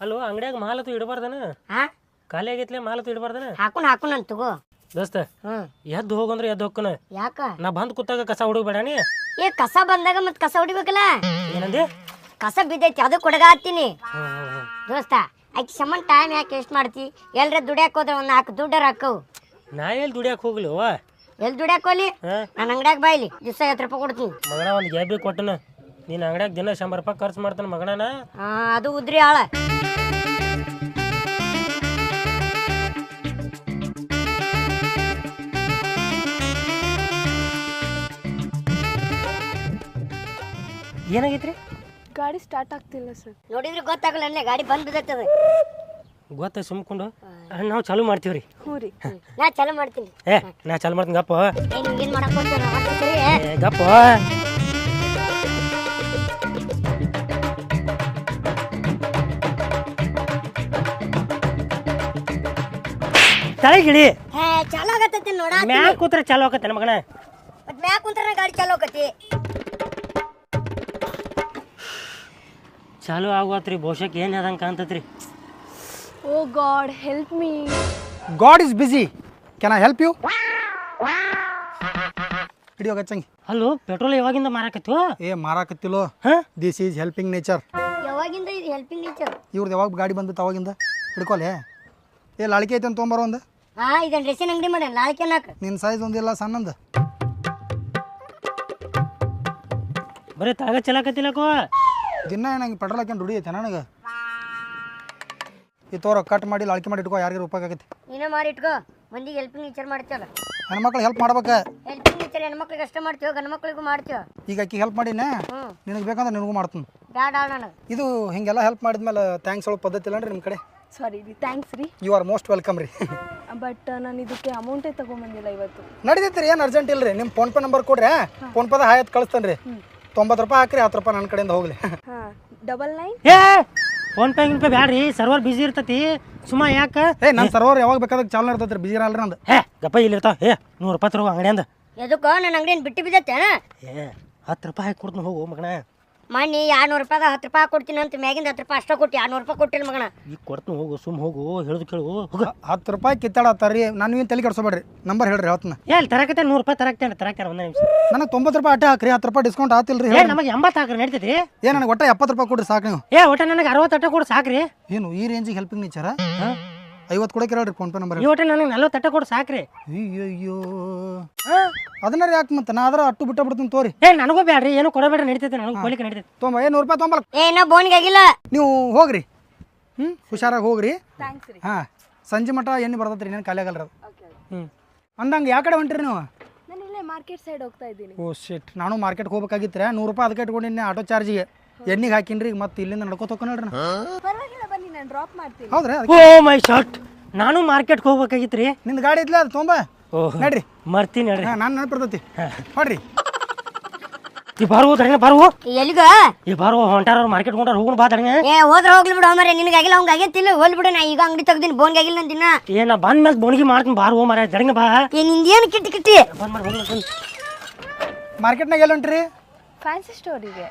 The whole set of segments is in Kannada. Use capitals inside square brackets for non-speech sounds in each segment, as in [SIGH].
ಅಲ್ಲೋ ಮಾಲ ಮಾಲತ್ತು ಇಡಬಾರ್ದನ? ಹಾ ಖಾಲಿ ಆಗೈತ್ಲೆ ಮಾಲತ್ತು ಇಡಬಾರ್ದನ? ಹಾಕೊಂಡು ಹಾಕೊಂಡ್ ಅಂತ ತಗೋ. ದೋಸ್ತ ಹ್ಮ್. ಎದ್ದು ಹೋಗಂದ್ರೆ ಎದ್ದು ಹೋಗ್ಕನ. ಯಾಕ? ನಾ ಬಂದ್ ಕೂತಾಗ ಕಸ ಹುಡುಗಬೇಡ ನೀ? ಏ ಕಸ ಬಂದಾಗ ಮತ್ ಕಸ ಹೊಡಿಬೇಕಲ್ಲ? ಏನಂದಿ? ಕಸ ಬಿದ್ದೈತಿ ಅದು ಕೊಡಗ ಹಾಕ್ತೀನಿ ದೋಸ್ತ ಆಕಿ ಸಮನ್ ಟೈಮ್ ಯಾಕೆ ವೇಸ್ಟ್ ಮಾಡ್ತಿ? ಎಲ್ರ ದುಡ್ಯಾಕ್ ಹೋದ್ರೆ ಒಂದ್ ನಾಲ್ಕು ದುಡ್ಡರ ಹಾಕವು ನಾ ಎಲ್ ದುಡಿಯಾಕ ಹೋಗ್ಲಿ ಅವ್ವ? ಎಲ್ ದುಡ್ಯಾಕ್ ಹೋಲಿ ಹಾ? ನನ್ನ ಅಂಗಡ್ಯಾಗ ಬಾಯ್ಲಿ ದಿವಸ ಐವತ್ತು ರೂಪಾಯಿ ಕೊಡ್ತೀನಿ. ಮಗನ ಒಂದು ಗ್ಯಾಬಿ ಕೊಟ್ಟನ. ನೀನ್ ಅಂಗಡ್ಯಾಗ ದಿನ ಶಂಬರ್ ರೂಪಾಯಿ ಖರ್ಚು ಮಾಡ್ತಾನ ಮಗನನ? ಆ, ಅದು ಉದ್ರಿ ಆಳ. ಏನಾಗೈತ್ರಿ? ಗಾಡಿ ಸ್ಟಾರ್ಟ್ ಆಗ್ತಿಲ್ಲ ಸರ್ ನೋಡಿದ್ರೆ ಗೊತ್ತಾಗಲ್ಲ ಅಲ್ಲೇ ಗಾಡಿ ಬಂದ್ ಬಿದ್ದೈತದ. ಗೊತ್ತ ಸುಮ್ಕೊಂಡು. ನಾವು ಚಾಲು ರೀ ಹ್ಞೂ ರೀ. ನಾ ಚಾಲು ಮಾಡ್ತೀನಿ. ಏ ನಾ ಚಾಲು ಮಾಡ್ತೀನಿ ಗಪ್ಪ. ಏನು ಮಾಡಕ್ ಏ ಗಪ್ಪ. ತಳಗಿಳಿ ಹೇ ಚಾಲು ಆಗತ್ತೈತಿ ನೋಡ. ಮ್ಯಾಗ ಕೂತ್ರ ಚಾಲು ಆಕತ್ತೆ ಮಗನ. ಮತ್ ಮ್ಯಾಕ್ ಕುಂತ್ರ ಗಾಡಿ ಚಾಲು ಆಕತಿ ಚಾಲು ಆಗುವತ್ರಿ ಬಹುಶಃ ಏನ್ ಆದಂಗೆ ಕಾಣ್ತತ್ರಿ. ಓ God help me. God is busy can I help you ಹಿಡಿಯೋ ಗಚ್ಚಂಗಿ. ಹಲೋ ಪೆಟ್ರೋಲ್ ಯಾವಾಗಿಂದ ಮಾರಾಕತ್ತಿವ ಏ ಮಾರಾಕತ್ತಿಲೋ ಹಾ? ದಿಸ್ ಈಸ್ ಹೆಲ್ಪಿಂಗ್ ನೇಚರ್ ಯಾವಾಗಿಂದ ಇದು ಹೆಲ್ಪಿಂಗ್ ನೇಚರ್ ಇವ್ರದ್ದು ಯಾವಾಗ ಗಾಡಿ ಬಂದಿತ್ತು ಅವಾಗಿಂದ? ಹಿಡ್ಕೊಲೆ. ಏ ಲಾಳಿಕೆ ಐತೆ ಅಂತ ತೊಗೊಂಬರೋ ಒಂದು. ಹಾ ಇದನ್ ಡ್ರೆಸ್ಸಿನ ಅಂಗಡಿ ಮಾಡ್ಯಾನ? ಲಾಳಿಕೆ ನಾಕ್ ನಿನ್ನ ಸೈಜ್ ಒಂದಿಲ್ಲ ಸಣ್ಣಂದು. ಬರೀ ತಾಗ ಚಲಾಕತ್ತಿಲ್ಲಕೋ. ದಿನ ನಂಗೆ ಪೆಟ್ರೋಲ್ ಹಾಕೊಂಡು ದುಡಿಯತ್ತೆ ನನಗೆ. ಈ ತೋರ ಕಟ್ ಮಾಡಿ ಲಾಳಿಕೆ ಮಾಡಿ ಇಟ್ಕೋ ಯಾರಿಗಾರು ಉಪಯೋಗ ಆಗೈತಿ. ನೀನೇ ಮಾಡಿ ಇಟ್ಕೋ ಮಂದಿಗೆ ಹೆಲ್ಪಿಂಗ್ ನೇಚರ್ ಮಾಡ್ತೀವಲ್ಲ ಹೆಣ್ಮಕ್ಳು ಹೆಲ್ಪ್ ಮಾಡ್ಬೇಕು. ಹೆಲ್ಪಿಂಗ್ ನೇಚರ್ ಹೆಣ್ಮಕ್ಳಿಗೆ ಅಷ್ಟೇ ಮಾಡ್ತೀವಿ ಗಂಡು ಮಕ್ಳಿಗೂ ಮಾಡ್ತೀವಿ ಈಗ ಆಕಿ ಹೆಲ್ಪ್ ಮಾಡಿನ ಹ್ಮ್. ನಿನಗೆ ಬೇಕಂದ್ರೆ ನಿನಗೂ ಮಾಡ್ತೀನಿ. ಬ್ಯಾಡ ನನಗೆ. ಇದು ಹಿಂಗೆಲ್ಲ ಹೆಲ್ಪ್ ಮಾಡಿದ್ಮೇಲೆ ಥ್ಯಾಂಕ್ಸ್ ಹೇಳೋ ಪದ್ಧತಿ ಇಲ್ಲ ನಿಮ್ಮ ಕಡೆ? ಸಾರಿ ರೀ ಥ್ಯಾಂಕ್ಸ್ ರೀ. ಯು ಆರ್ ಮೋಸ್ಟ್ ವೆಲ್ಕಮ್ ರೀ. ಬಟ್ ನಾನು ಇದಕ್ಕೆ ಅಮೌಂಟೇ ಬಂದಿಲ್ಲ ಇವತ್ತು. ನಡೀತೈತೆ ರೀ ಏನು ಅರ್ಜೆಂಟ್ ಇಲ್ಲ ರೀ ನಿಮ್ಮ ಫೋನ್ಪೇ ನಂಬರ್ ಕೊಡ್ರಿ ಫೋನ್ಪೇದ ಹಾಯತ್ ಕಳಿಸ್ತಾನೆ ರೀ ತೊಂಬತ್ತು ರೂಪಾಯಿ ಹಾಕ್ರಿ ಹತ್ತು ರೂಪಾಯಿ ನನ್ನ ಕಡೆಯಿಂದ ಹೋಗ್ಲಿ. ಹಾಂ ಡಬಲ್ ನೈನ್ ಏ ಫೋನ್ ಪೇ ಗಿನ್ ಪೇ ಬ್ಯಾಡ್ರಿ ಸರ್ವರ್ ಬಿಸಿ ಇರ್ತತಿ ಸುಮ್ಮ ಯಾಕ? ಏ ನನ್ನ ಸರ್ವರ್ ಯಾವಾಗ ಬೇಕಾದಾಗ ಚಾಲು ಇರ್ತೈತೆ ರೀ ಬಿಜಿ ಅಲ್ರಿ ನಂದು. ಹೇ ಗಪ್ಪ ಇಲ್ಲಿರ್ತಾವ ಏ ನೂರು ರೂಪಾಯಿ ತರೋ ಅಂಗಡಿಯಂದ. ಎದಕ್ಕ ನನ್ನ ಅಂಗಡಿಯನ್ನು ಬಿಟ್ಟು ಬಿದ್ದತ್ತೇನ? ಏ ಹತ್ತು ರೂಪಾಯಿ ಹಾಕಿ ಕೊಡ್ತೀನಿ ಹೋಗು ಮಗನ. ಮೊನ್ನೆ ಎರಡ್ನೂರು ರೂಪಾಯಿಗೆ ಹತ್ತು ರೂಪಾಯಿ ಕೊಡ್ತೀನಿ ಅಂತ ಮ್ಯಾಗಿಂದ ಹತ್ತು ರೂಪಾಯಿ ಅಷ್ಟೇ ಕೊಟ್ಟು ಎರಡ್ನೂರು ರೂಪಾಯಿ ಕೊಟ್ಟಿಲ್ಲ ಮಗಣ ಈಗ ಕೊಡ್ತು ಹೋಗು ಸುಮ್ ಹೋಗು ಹೇಳುದು ಕೇಳು ಹೋಗ. ಹತ್ತು ರೂಪಾಯಿ ಕಿತ್ತಾಡತ್ತಾರ್ರಿ. ನಾನು ಏನು ತಲೆ ಕೆಡ್ಸೋಬೇಡ್ರಿ. ನಂಬರ್ ಹೇಳ್ರಿ ಏ ಅಲ್ಲಿ ತರಕತ್ತೆ ನೂರು ರೂಪಾಯಿ ತರಕ್ತೇನೆ ತರಕಾರ ಒಂದೇ ನಿಮಿಷ. ನನಗೆ ತೊಂಬತ್ತು ರೂಪಾಯಿ ಅಟ್ಟೆ ಹಾಕ್ರಿ ಹತ್ತು ರೂಪಾಯಿ ಡಿಸ್ಕೌಂಟ್ ಆತಿಲ್ಲ ರೀ ಏ ನಮಗೆ ಎಂಬತ್ತು ಹಾಕ್ರಿ ನಡೀತೈತಿ. ಏ ನನಗೆ ಒಟ್ಟ ಎಪ್ಪತ್ತು ರೂಪಾಯಿ ಕೊಡ್ರಿ ಸಾಕು ನೀವು. ಏ ಒಟ್ಟ ನನಗೆ ಅರವತ್ತು ಅಟ್ಟೆ ಕೊಡ್ರಿ ಸಾಕ್ರಿ. ಏನು ಈ ರೇಂಜಿಗೆ ಹೆಲ್ಪಿಂಗ್ ನೇಚರ ಐವತ್ತು ಕೊಡಕ್ಕೆ ಹೇಳ್ರಿ ಫೋನ್ಪೇ ನಂಬರ್ ಈ ಒಟ್ಟ ನನಗೆ ನಲ್ವತ್ತು ಅಟ್ಟ ಕೊಡು ಸಾಕ್ರಿ. ಅಯ್ಯೋ ಅದನ್ನ ಯಾಕೆ ಮತ್ತೆ? ನಾ ಅದ್ರ ಅಟ್ಟು ಬಿಟ್ಟ ಬಿಡ್ತೀನಿ ತೋರಿ. ಏ ನನಗೂ ಬೇಡ್ರಿ ಏನು ಕೊಡಬೇಡ ನಡೀತೈತೆ ನನಗೆ ಕೊಲಿಕ್ಕೆ ನಡೀತೈತೆ. ತೊಂಬ ಏನು ನೂರು ರೂಪಾಯಿ ತೊಂಬಲ್ಲ. ಏನೋ ಬೋನಿಗೆ ಬೋನ್ಗೆ ಆಗಿಲ್ಲ. ನೀವು ಹೋಗ್ರಿ. ಹ್ಞೂ ಹುಷಾರಾಗಿ ಹೋಗ್ರಿ. ಥ್ಯಾಂಕ್ಸ್ ರೀ. ಹಾಂ ಸಂಜೆ ಮಠ ಎಣ್ಣೆ ಬರ್ತೈತೆ ರೀ ಏನು ಖಾಲಿ ಅದು. ಓಕೆ ಹ್ಞೂ ಅಂದಂಗೆ ಯಾವ ಕಡೆ ಹೊಂಟ್ರಿ ನೀವು? ನಾನು ಇಲ್ಲೇ ಮಾರ್ಕೆಟ್ ಸೈಡ್ ಹೋಗ್ತಾ ಇದ್ದೀನಿ. ಓ ಶಿಟ್ ನಾನು ಮಾರ್ಕೆಟ್ಗೆ ಹೋಗ್ಬೇಕಾಗಿತ್ತು ನೂರು ರೂಪಾಯಿ ಅದಕ್ಕೆ ಇಟ್ಕೊಂಡಿನಿ ಆಟೋ ಚಾರ್ಜಿಗೆ ಎಣ್ಣೆಗೆ ಹಾಕಿನ್ರಿ ಈಗ ಮತ್ತೆ ಇಲ್ಲಿಂದ ನಡ್ಕೋತ ಹೋಗ್ಕೊಂಡು ನೋಡ್ರಿ ನಾನು ಡ್ರಾಪ್ ಮಾಡ್ತೀನಿ. ಹೌದ್ರಿ? ಓ ಮೈ ಶಾರ್ಟ್ ನಾನು ಮಾರ್ಕೆಟ್ಗೆ ಹೋಗ್ಬೇಕಾಗಿತ್ತು ರೀ ನಿಂದು ಗಾಡಿ ಇದ್ಲ ಅದು? ತೊಂಬ ಓ ನಡ್ರಿ. ಮರ್ತೀನಿ ನಡ್ರಿ. ನಾನು ನೆನಪಿರ್ತೈತಿ ಹೊಡ್ರಿ. ಈ ತಡಂಗ ಎಲ್ಲಿಗ? ಈ ಬಾರು ಹೊಂಟಾರ ಮಾರ್ಕೆಟ್ ಹೊಂಟಾರ ಹೋಗೋಣ ಬಾ ತಡಂಗ ಏ ಹೋದ್ರ ಹೋಗ್ಲಿ ಬಿಡು ಮರೆ ಅವ್ಗೆ ಆಗೈತಿಲ್ಲ ಬಿಡು ನಾ ಈಗ ಅಂಗಡಿ ತೆಗ್ದೀನಿ ಬೋನ್ಗೆ ಆಗಿಲ್ಲ ನನ್ನ ದಿನ ಏ ನಾ ಬಂದ ಮೇಲೆ ಬೋಣಿಗೆ ಮಾಡ್ತೀನಿ ಮಾರ ತಡಂಗ ಬಾ. ಏ ನಿಂದೇನು ಕಿಟ್ಟಿ ಕಿಟ್ಟಿ? ಬಂದ್ ಮಾಡಿ ಹೋಗ್ಲಿ ಮಾರ್ಕೆಟ್ನಾಗ ಎಲ್ಲ ಹೊಂಟ್ರಿ? ಫ್ಯಾನ್ಸಿ ಸ್ಟೋರಿಗೆ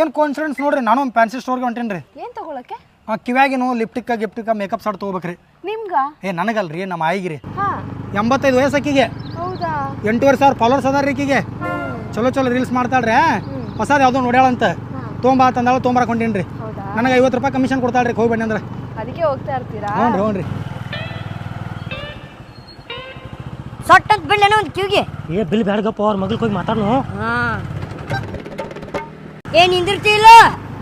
ಏನು ಕಾನ್ಫಿಡೆನ್ಸ್ ನೋಡ್ರಿ ನಾನು ಒಂದು ಫ್ಯಾನ್ಸಿ ಸ್ಟೋರ್ಗೆ ಹೊಂಟೇನ್ರಿ. ಏನು ತೊಗೊಳಕ್ಕೆ? ಹಾಂ ಲಿಪ್ಟಿಕ್ ಲಿಪ್ಟಿಕ್ಕ ಗಿಫ್ಟಿಕ್ಕ ಮೇಕಪ್ ಸಾಟ್ ತೊಗೋಬೇಕ್ರಿ. ನಿಮ್ಗೆ? ಏ ನನಗಲ್ರಿ ನಮ್ಮ ಆಯಿಗೆ ರೀ ಹಾಂ. ಎಂಬತ್ತೈದು ವಯಸ್ಸು ಆಕಿಗೆ ಹೌದಾ? ಎಂಟೂವರೆ ಸಾವಿರ ಫಾಲೋರ್ಸ್ ಅದಾರ ಈಕಿಗೆ. ಚಲೋ ಚಲೋ ರೀಲ್ಸ್ ಮಾಡ್ತಾಳ್ರಿ ಹೊಸದು ಯಾವುದೋ ನೋಡ್ಯಾಳಂತ. ತೊಗೊಂಬಾ ತಂದಾಳ ತೊಗೊಂಬರಕ್ಕೆ ಹೊಂಟೀನಿ ರೀ ಹೌದಾ? ನನಗೆ ಐವತ್ತು ರೂಪಾಯಿ ಕಮಿಷನ್ ಕೊಡ್ತಾಳ್ರಿ ಹೋಗಿ ಬನ್ನಿ ಅಂದ್ರೆ. ಅದಕ್ಕೆ ಹೋಗ್ತಾ ಇರ್ತೀರಾ? ಹ್ಞೂ ರೀ ಹ್ಞೂ ರೀ ಸೊಟ್ಟ ಅಂತ ಬಿಡ್ಲೇನೋ ಒಂದು ಕಿವಿಗೆ? ಏ ಬಿಲ್ ಬ್ಯಾಡ್ಗಪ್ಪ ಅವ್ರ ಮಗಳಿಗೆ ಹೋಗಿ ಮಾತಾಡ್ನು. ಹಾ. ಏ ನಿಂದಿರ್ತಿಲ್ಲ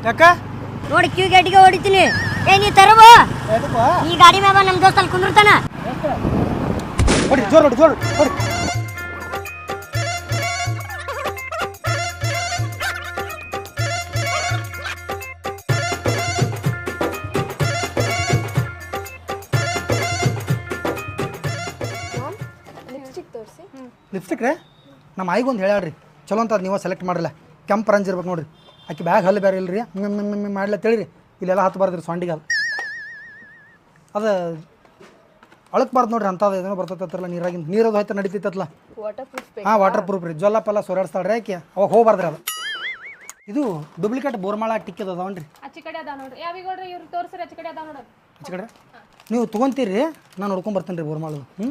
ಯಾಕ? ನೋಡಿ ಕ್ಯೂ ಗೇಟಿಗೆ ಹೊಡಿತೀನಿ. ಏ ನೀ ತರಬ ಈ ಗಾಡಿ ಮ್ಯಾಗ ನಮ್ಮ ದೋಸ್ತ ಅಲ್ಲಿ ಕುಂದಿರ್ತಾನ ಹೊಡಿ ಜೋರ್ ಹೊಡಿ ಜೋರ್ ಹೊಡಿ ಲಿಪ್ಸ್ಟಿಕ್ ತೋರಿಸಿ. ಲಿಪ್ಸ್ಟಿಕ್ ರೀ? ನಮ್ಮ ಆಯ್ಗೊಂದು ಹೇಳ್ಯಾಡ್ರಿ ಚಲೋ ಅಂತ ನೀವು ಸೆಲೆಕ್ಟ್ ಮಾಡಿಲ್ಲ. ಕೆಂಪು ರಂಜ್ ಇರ್ಬೇಕು ನೋಡ್ರಿ. ಆಕಿ ಬ್ಯಾಗ್ ಹಲ್ಲು ಬೇರೆ ಇಲ್ರಿ. ಮಿಮ್ಮಿ ಮಾಡ್ಲ ತಿಳಿರಿ. ಇಲ್ಲೆಲ್ಲ ಹತ್ತು ಬಾರ್ದ್ರಿ ಸೊಂಡಿಗೆ ಅದು. ಅದು ಅಳಕ್ಬಾರ್ದು ನೋಡ್ರಿ ಅಂಥದ್ದು ಏನೋ ಬರ್ತೈತಲ್ಲ ನೀರಾಗಿಂದ. ನೀರದು ಹೋಯ್ತು ನಡೀತೈತಲ್ಲ. ಹಾಂ ವಾಟರ್ ಪ್ರೂಫ್ ರೀ. ಜ್ವಲ್ಲ ಪಲ್ಲ ಸೊರಾಡ್ಸ್ತಾಳ್ರಿ ಆಕೆ. ಅವಾಗ ಹೋಗ್ಬಾರ್ದ್ರಿ ಅದು. ಇದು ಡೂಪ್ಲಿಕೇಟ್ ಬೋರ್ಮಾಳ ಟಿಕ್ ಅದಾವನ್ರಿ? ಆಚೆ ಕಡೆ ನೀವು ತೊಗೊಂತೀರಿ ನಾನು ನೋಡ್ಕೊಂಡ್ ಬರ್ತೇನೆ ರೀ ಬೋರ್ಮಾಳದು. ಹ್ಞೂ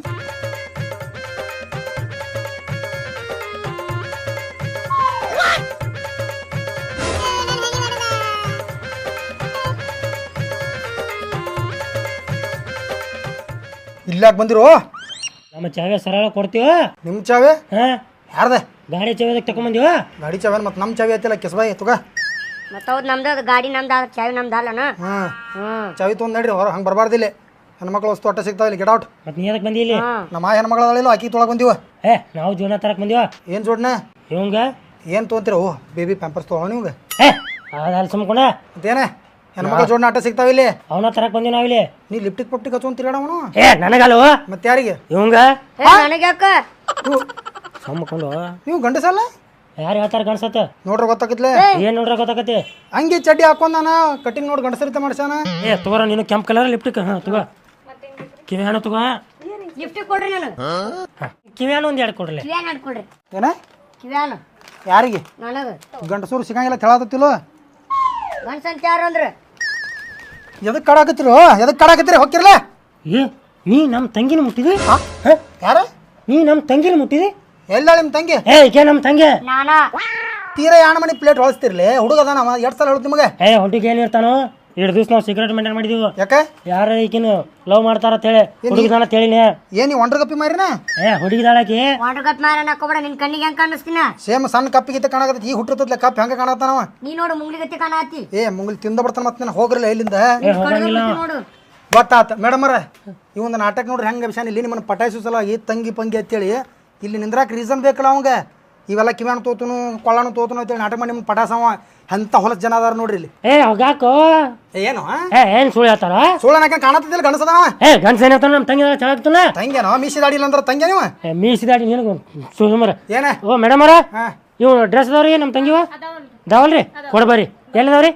ಇಲ್ಲಾಕ್ ಬಂದಿರೋ? ನಮ್ಮ ಚಾವೆ ಸರಳ ಕೊಡ್ತೀವ? ನಿಮ್ಮ ಚಾವೆ? ಹಾ. ಯಾರ್ದೆ? ಗಾಡಿ ಚಾವೆದಕ್ಕೆ ತಕೊಂಬಂದಿವ? ಗಾಡಿ ಚಾವೆ ಮತ್ತೆ ನಮ್ಮ ಚಾವಿ ಐತಿಲ್ಲ ಕೆಸಬಾಯಿ ತುಗ. ಮತ್ತ ಹೌದ್ ನಮ್ದು ಅದು ಗಾಡಿ ನಮ್ದು ಅದ ಚಾವಿ ನಮ್ದು ಹಾಂ. ಹ್ಮ್. ಚಾವಿ ತೊಗೊಂಡು ನಡ್ರಿ ಹೊರ ಹಂಗೆ ಬರಬಾರ್ದಿಲ್ಲ ಹೆಣ್ಮಕ್ಳು ವಸ್ತು ಅಟ್ಟ ಸಿಗ್ತಾವ ಇಲ್ಲಿ ಗೆಟ್ ಔಟ್ ಮತ್ತೆ ನೀ ಅದಕ್ಕೆ ಬಂದಿ ಇಲ್ಲಿ? ನಮ್ಮ ಹೆಣ್ಮಗಳಲ್ಲ ಆಕಿ ತೊಳಗೆ ಬಂದಿವ. ಏ ನಾವು ಜೀವನ ತರಕ್ ಬಂದಿವ. ಏನು ಜೋಡ್ನ? ಇವಂಗ? ಏನು ತೊಗೊಂತೀರ? ಓ ಬೇಬಿ ಪ್ಯಾಂಪರ್ಸ್ ತೊಗೊಳ ನಿಮ್ಗೆ ಏ ಅದಲ್ಲಿ ಸುಮ್ಕೊಂಡ ಮತ್ತೇನೆ? ಹೆಣ್ಮಕ್ಳು ಜೋಡ್ನ ಆಟ ಸಿಗ್ತಾವ ಇಲ್ಲಿ? ಅವನ ತರಕ್ ಬಂದಿ ನಾವಿಲ್ಲಿ ನೀ ಲಿಪ್ಟಿಕ್ ಪಪ್ಟಿಕ್ ಹಚ್ಕೊಂಡ್ ತಿರ್ಗಾಡವನು ಏ ನನಗಲ್ವ ಮತ್ತೆ ಯಾರಿಗೆ? ಇವಂಗ? ಏ ನನಗೆ ಯಾಕ ನೀವು ಗಂಡಸಲ್ಲ ಯಾರು ಹೇಳ್ತಾರ ಗಣಸತ್ತ ನೋಡ್ರ ಗೊತ್ತಾಗತ್ಲೆ? ಏನ್ ನೋಡ್ರ ಗೊತ್ತಾಗತ್ತೆ? ಹಂಗೆ ಚಡ್ಡಿ ಹಾಕೊಂಡಾನ ಕಟಿಂಗ್ ನೋಡಿ ಗಂಡಸರಿತ ಮಾಡ್ಸಾನ ಏ ತಗೋರ ನೀನು ಕೆಂಪ್ ಕಲರ್ ಲಿಪ್ಟಿಕ್ ಹಾ ತಗೋ. ಕಿವಿ ಹಣ್ಣು ತಗೋ. ಲಿಫ್ಟ್ ಕೊಡ್ರಿ ನನಗೆ. ಕಿವಿ ಹಣ್ಣು ಒಂದ್ ಎರಡು ಕೊಡ್ರಿ. ಏನ? ಕಿವ್ಯಾನ ಯಾರಿಗೆ? ನನಗೆ. ಗಂಡಸೂರು ಸಿಗಂಗಿಲ್ಲ ಹೇಳಾತತ್ತಿಲ್ಲ ಗಂಡಸಂತ ಯಾರು ಅಂದ್ರೆ? ಎದಕ್ ಕಾಡಾಕತ್ತಿರೋ? ಎದಕ್ಕೆ ಕಾಡಾಕತ್ತೀರಿ? ಹೋಗಿರ್ಲ ಏ ನೀ ನಮ್ಮ ತಂಗಿನ ಮುಟ್ಟಿದಿ? ಯಾರ? ನೀ ನಮ್ಮ ತಂಗಿನ ಮುಟ್ಟಿದಿ? ಎಲ್ಲ ನಿಮ್ಮ ತಂಗಿ? ಏ ಈಕೆ ನಮ್ಮ ತಂಗಿ. ನಾನಾ? ತೀರಾ ಯಾಣ ಮನಿ ಪ್ಲೇಟ್ ಹೊಳಸ್ತಿರ್ಲಿ ಹುಡುಗ ಅದಾನ ಎರಡು ಸಲ ಹೇಳ್ತು ನಿಮಗೆ? ಏ ಹೊಟ್ಟಿಗೆ ಏನ್ ಇರ್ತಾನೋ? ಎರಡು ದಿವಸ ನಾವು ಸಿಗರೇಟ್ ಮೇಂಟೈನ್ ಮಾಡಿದೀವಿ. ಯಾಕೆ? ಯಾರ ಈಕಿನ ಲವ್ ಮಾಡ್ತಾರ ಅಂತೇಳಿ ಹುಡುಗಿದಾಳ ಅಂತೇಳಿನಿ ಏನ್ ನೀವು ಒಂಡ್ರ ಕಪ್ಪಿ ಮಾರಿನ? ಏ ಹುಡುಗಿದಾಳಕಿ ವಾಟರ್ ಕಪ್ ಮಾರ ಹಾಕೋಬೇಡ ನಿನ್ ಕಣ್ಣಿಗೆ ಹೆಂಗ್ ಕಾಣಿಸ್ತೀನ? ಸೇಮ್ ಸಣ್ಣ ಕಪ್ಪಿಗಿತ್ತ ಕಾಣಕತ್ತ ಈ ಹುಟ್ಟಿರ್ತೈತ್ಲೆ ಕಪ್ ಹೆಂಗ ಕಾಣತ್ತಾನವ ನೀ ನೋಡು ಮುಂಗ್ಲಿಗತ್ತಿ ಕಾಣಾತಿ. ಏ ಮುಂಗ್ಲಿ ತಿಂದ ಬರ್ತಾನ ಮತ್ತೆ ನಾನು ಹೋಗ್ರಲ್ಲ ಇಲ್ಲಿಂದ. ಏ ಹೋಗಂಗಿಲ್ಲ. ನೋಡು. ಗೊತ್ತಾತ. ಮೇಡಮರ ಈ ಒಂದು ನಾಟಕ ನೋಡ್ರಿ ಹೆಂಗ ವಿಷಯ ಇಲ್ಲಿ ನಿಮ್ಮನ್ನ ಪಟಾಯಿಸೋ ಸಲ ಈ ತಂಗಿ ಪಂಗಿ ಅಂತೇಳಿ ಇಲ್ಲಿ ನಿಂದ್ರಾಕ ರೀಸನ್ ಬೇಕಲ್ಲ ಅವಂಗ. ಇವೆಲ್ಲ ಕಿವ್ಯಾನ ತೋತನು ಕೊಳ್ಳಾನು ತೋತನು ಅಂತೇಳಿ ನಾಟಕ ಮಾಡಿ ನಿಮ್ಗೆ ಪಟಾಸವ ಎಂತ ಹೊಲಸ್ ಜನ ಅದಾರ ನೋಡ್ರಿ ಇಲ್ಲಿ. ಏ ಹೋಗಾಕೋ. ಏ, ಏನು ಏ ಏನ್ ಸುಳ್ಳು ಹೇಳ್ತಾರ? ಸುಳ್ಳನಾಕ ಕಾಣತ್ತಿಲ್ಲ ಗಣಸದವ ಏ ಗಣಸ ಏನಾಗ್ತಾನ ನಮ್ಮ ತಂಗಿ ಚೆನ್ನಾಗ್ತಾನ ತಂಗೇನೋ ಮೀಸಿ ದಾಡಿ ಇಲ್ಲ ಅಂದ್ರೆ ತಂಗೆ ನೀವು ಏ ಮೀಸಿದಾಡಿ ನಿನಗೆ ಸುಮರ. ಏನ? ಓ ಮೇಡಮ್ ಅವರ? ಹಾ. ಇವು ಡ್ರೆಸ್ ಅದಾವ್ರಿ ನಮ್ಮ ತಂಗಿವ ದಾವಲ್ರಿ? ಕೊಡ್ಬರ್ರಿ ಎಲ್ಲದವ್ರಿ?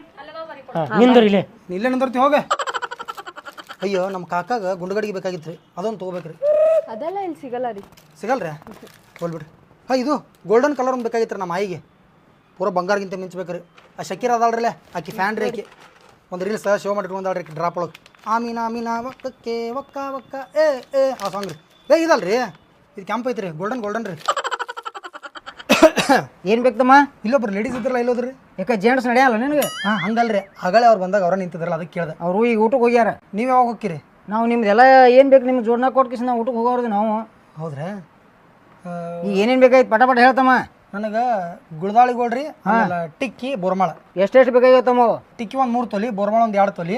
ಹಾಂ ನಿಂದ್ರಿ ಇಲ್ಲಿ. ಇಲ್ಲೇ ನಿಂದಿರ್ತಿ ಹೋಗ. ಅಯ್ಯೋ ನಮ್ಮ ಕಾಕಾಗ ಗುಂಡುಗಡಿಗೆ ಬೇಕಾಗಿತ್ತು ರೀ ಅದೊಂದು ತೊಗೋಬೇಕ್ರಿ. ಅದೆಲ್ಲ ಇಲ್ಲಿ ಸಿಗಲ್ಲ ರೀ. ಸಿಗಲ್ರಿ? ಹೋಲ್ಬಿಡ್ರಿ ಹಾಂ ಇದು ಗೋಲ್ಡನ್ ಕಲರ್ ಒಂದು ಬೇಕಾಗಿತ್ತು ರೀ ನಮ್ಮ ಆಯಿಗೆ ಪೂರ ಬಂಗಾರಗಿಂತ ಮಿಂಚ್ಬೇಕ್ರಿ. ಆ ಶಕೀರ್ ಅದಾಳ್ರಲ್ಲೇ ಆಕಿ ಫ್ಯಾನ್ ರೀ ಆಕಿ. ಒಂದು ರೀಲ್ಸ್ ಶೋ ಮಾಡಿಟ್ಕೊಂಡಾಳ್ರಿ ಆಕಿ ಡ್ರಾಪ್ ಒಳಗೆ. ಆಮೀನಾ ಆಮೀನಾ ಒಕ್ಕಕ್ಕೆ ಒಕ್ಕ ಒಕ್ಕ ಏ ಏ ಆ ಸಾಂಗ್ ರೀ. ಏ ಇದಲ್ರಿ? ಇದು ಕ್ಯಾಂಪ್ ಐತ್ರಿ ಗೋಲ್ಡನ್ ಗೋಲ್ಡನ್ ರೀ. ಏನು ಬೇಕಮ್ಮ ಇಲ್ಲೊಬ್ರು ಲೇಡೀಸ್ ಇದ್ರಲ್ಲ ಇಲ್ಲೋದ್ರಿ? ಯಾಕೆ ಜೇಂಟ್ಸ್ ನಡೆಯಲ್ಲ ನಿನಗೆ? ಹಾಂ ಹಂಗಲ್ರಿ. ಹಗಳೇ ಅವ್ರು ಬಂದಾಗ ಅವ್ರ ನಿಂತಿದ್ರಲ್ಲ ಅದಕ್ಕೆ ಕೇಳ್ದೆ. ಅವರು ಈಗ ಊಟಕ್ಕೆ ಹೋಗ್ಯಾರ. ನೀವು ಯಾವಾಗ ಹೋಗ್ತೀರಿ? ನಾವು ನಿಮ್ದೆಲ್ಲ ಏನು ಬೇಕು ನಿಮ್ಗೆ ಜೋಡ್ನಾಗ ಕೊಟ್ಕಿಸ್ ನಾವು ಊಟಕ್ಕೆ ಹೋಗೋರ್ದು ನಾವು. ಹೌದ್ರಾ? ಈಗ ಏನೇನ್ ಬೇಕಾಯ್ತು ಪಟ ಪಟ ಹೇಳ್ತಮ್ಮ. ನನಗೆ ಗುಳದಾಳಿ ಗೋಳ್ರಿ ಆಮೇಲೆ ಟಿಕ್ಕಿ ಬೋರ್ಮಾಳ. ಎಷ್ಟೆಷ್ಟು ಬೇಕಾಗಿತ್ತಮ್ಮ ಅವು? ಟಿಕ್ಕಿ ಒಂದು ಮೂರು ತೊಲಿ ಬೋರ್ಮಾಳ ಒಂದು ಎರಡು ತೊಲಿ.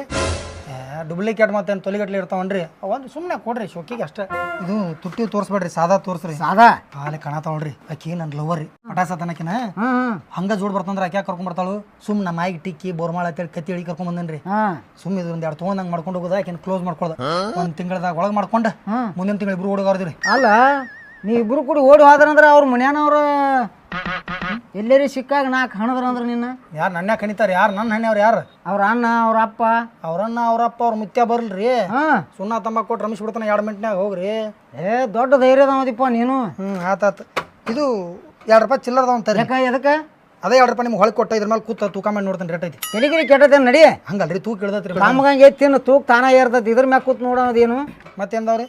ಡುಪ್ಲಿಕೇಟ್ ಮತ್ತೆ ತೊಲಿಗಟ್ಲೆ ಇರ್ತಾವನ್ರಿ? ಒಂದು ಸುಮ್ಮನೆ ಕೊಡ್ರಿ ಶೋಕಿಗೆ ಅಷ್ಟೇ. ಇದು ತುಟ್ಟಿ ತೋರಿಸ್ಬೇಡ್ರಿ ಸಾದಾ ತೋರಿಸ್ರಿ. ಸಾದಾ? ಹಾಲೆ ಕಾಣತಾವಳ್ರಿ ಆಕಿ ನನ್ನ ಲವರ್ ರೀ ಪಟಾಸ ತನಕಿನ ಹ್ಮ್ ಹ್ಮ್. ಹಂಗ ಜೋಡ್ ಬರ್ತಂದ್ರೆ ಆಕೆ ಕರ್ಕೊಂಡ್ ಬರ್ತಾಳು? ಸುಮ್ ನಮ್ಮ ಮಾಯಿಗೆ ಟಿಕ್ಕಿ ಬೋರ್ಮಾಳ ಅಂತೇಳಿ ಕತ್ತಿ ಹೇಳಿ ಕರ್ಕೊಂಡ್ ಬಂದನ್ರಿ. ಹಾ. ಸುಮ್ ಇದು ಒಂದ್ ಎರಡು ತೊಗೊಂಡ್ ಮಾಡ್ಕೊಂಡು ಹೋಗೋದ ಆಕಿನ ಕ್ಲೋಸ್ ಮಾಡ್ಕೊಳ್ದ. ಒಂದ್ ತಿಂಗಳದಾಗ ಒಳಗ್ ಮಾಡ್ಕೊಂಡು ಮುಂದಿನ ತಿಂಗಳ ಇಬ್ರು ಹುಡುಗಾರ್ದಿರಿ ಅಲ್ಲ ನೀ ಇಬ್ರು ಕೂಡ ಓಡಿ ಹೋದ್ರಂದ್ರ ಅವ್ರ ಮನ್ಯಾನವ್ರ ಎಲ್ಲೇರಿ ಸಿಕ್ಕಾಗ ನಾಲ್ಕು ಹಣದ್ರ ಅಂದ್ರ ನಿನ್ನ? ಯಾರು ನನ್ನ ಕಣಿತಾರ? ಯಾರು ನನ್ನ ಹಣ್ಣೆ ಅವ್ರು ಯಾರು? ಅವ್ರ ಅಣ್ಣ ಅವ್ರ ಅಪ್ಪ? ಅವ್ರನ್ನ ಅವ್ರಪ್ಪ ಅವ್ರ ಮುತ್ಯ ಬರ್ಲ್ರಿ. ಹಾ. ಸುಣ್ಣ ತಂಬ ಕೊಟ್ಟು ರಮೇಶ್ ಬಿಡ್ತಾನೆ ಎರಡು ಮಿನಿಟ್ನಾಗ ಹೋಗ್ರಿ. ಏ ದೊಡ್ಡ ಧೈರ್ಯ ಅದಿಪ್ಪ ನೀನು. ಹ್ಞೂ ಆತಾತು ಇದು ಎರಡು ರೂಪಾಯಿ ಚಿಲ್ಲರ್ ಅಂತಾರೆ ಯಾಕ ಎದಕ್ಕ? ಅದೇ ಎರಡು ರೂಪಾಯಿ ನಿಮ್ಗೆ ಹೊಳಿ ಕೊಟ್ಟ ಇದ್ರ ಮೇಲೆ ಕೂತ ತೂಕ ಮಾಡಿ ನೋಡ್ತಾನೆ ರೇಟ್ ಐತಿ. ತೆಲಿಗಿರಿ ಕೆಟ್ಟದೇನು ನಡಿ? ಹಂಗಲ್ರಿ ತೂಕ ಇಳ್ದತ್ರಿ. ಕಾಮಗಂಗೆ ತಿನ್ನು ತೂಕ ತಾನ ಏರ್ತೈತಿ ಇದ್ರ ಮ್ಯಾಗ ಕೂತ್ ನೋಡೋದೇನು ಮತ್ತೇಂದವ್ರಿ